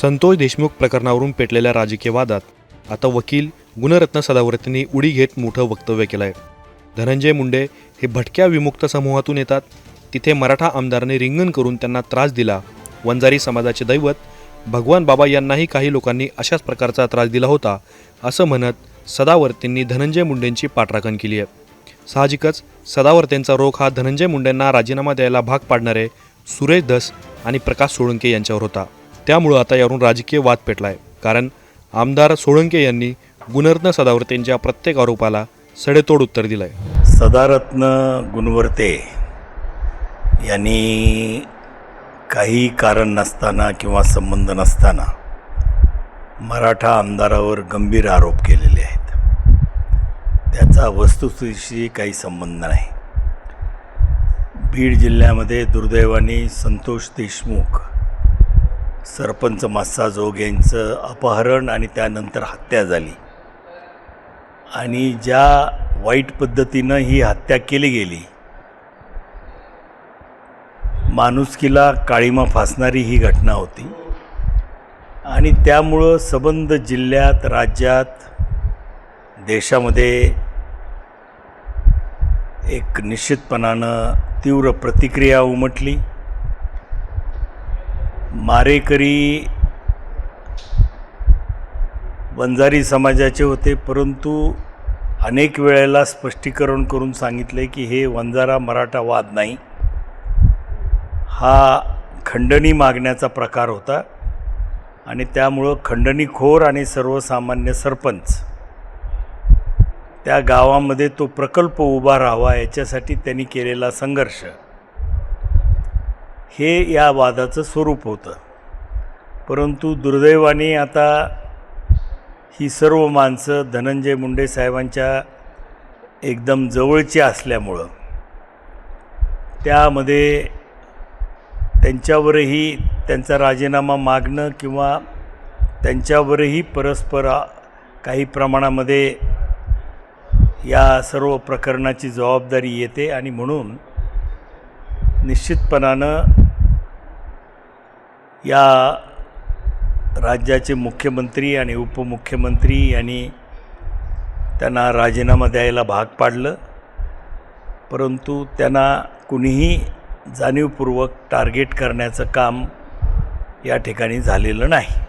संतोष देशमुख प्रकरणावरून पेटलेल्या राजकीय वादात आता वकील गुणरत्न सदावर्तींनी उडी घेत मोठं वक्तव्य केलं आहे धनंजय मुंडे हे भटक्या विमुक्त समूहातून येतात. तिथे मराठा आमदारांनी रिंगण करून त्यांना त्रास दिला. वंजारी समाजाचे दैवत भगवान बाबा यांनाही काही लोकांनी अशाच प्रकारचा त्रास दिला होता असं म्हणत सदावर्तींनी धनंजय मुंडेंची पाठराखण केली आहे. साहजिकच सदावर्तेंचा रोख हा धनंजय मुंडेंना राजीनामा द्यायला भाग पाडणारे सुरेश धस आणि प्रकाश सोळंके यांच्यावर होता. त्यामुळं आता यावरून राजकीय वाद पेटला आहे कारण आमदार सोळंके यांनी गुणरत्न सदावर्तेंच्या प्रत्येक आरोपाला सडेतोड उत्तर दिलं आहे सदारत्न गुणवर्ते यांनी काही कारण नसताना किंवा संबंध नसताना मराठा आमदारावर गंभीर आरोप केलेले आहेत. त्याचा वस्तुस्थितीशी काही संबंध नाही. बीड जिल्ह्यामध्ये दुर्दैवाने संतोष देशमुख सरपंच मास्सा जोग यांचं अपहरण आणि त्यानंतर हत्या झाली. आणि ज्या वाईट पद्धतीनं ही हत्या केली गेली माणुसकीला काळीमा फासणारी ही घटना होती. आणि त्यामुळं सबंध जिल्ह्यात राज्यात देशामध्ये एक निश्चितपणानं तीव्र प्रतिक्रिया उमटली. मारेकरी वंजारी समाजाचे होते परंतु अनेक वेळेला स्पष्टीकरण करून सांगितले की हे वंजारा मराठा वाद नाही. हा खंडणी मागण्याचा प्रकार होता आणि त्यामुळं खंडणीखोर आणि सर्वसामान्य सरपंच त्या गावामध्ये तो प्रकल्प उभा राहावा याच्यासाठी त्यांनी केलेला संघर्ष. हे या वादाचं स्वरूप होतं. परंतु दुर्दैवाने आता ही सर्व माणसं धनंजय मुंडे साहेबांच्या एकदम जवळची असल्यामुळं त्यामध्ये त्यांच्यावरही त्यांचा राजीनामा मागणं किंवा त्यांच्यावरही परस्पर काही प्रमाणामध्ये या सर्व प्रकरणाची जबाबदारी येते आणि म्हणून निश्चितपणानं या राज्याचे मुख्यमंत्री आणि उपमुख्यमंत्री यांनी त्यांना राजीनामा द्यायला भाग पाडलं. परंतु त्यांना कुणीही जाणीवपूर्वक टार्गेट करण्याचं काम या ठिकाणी झालेलं नाही.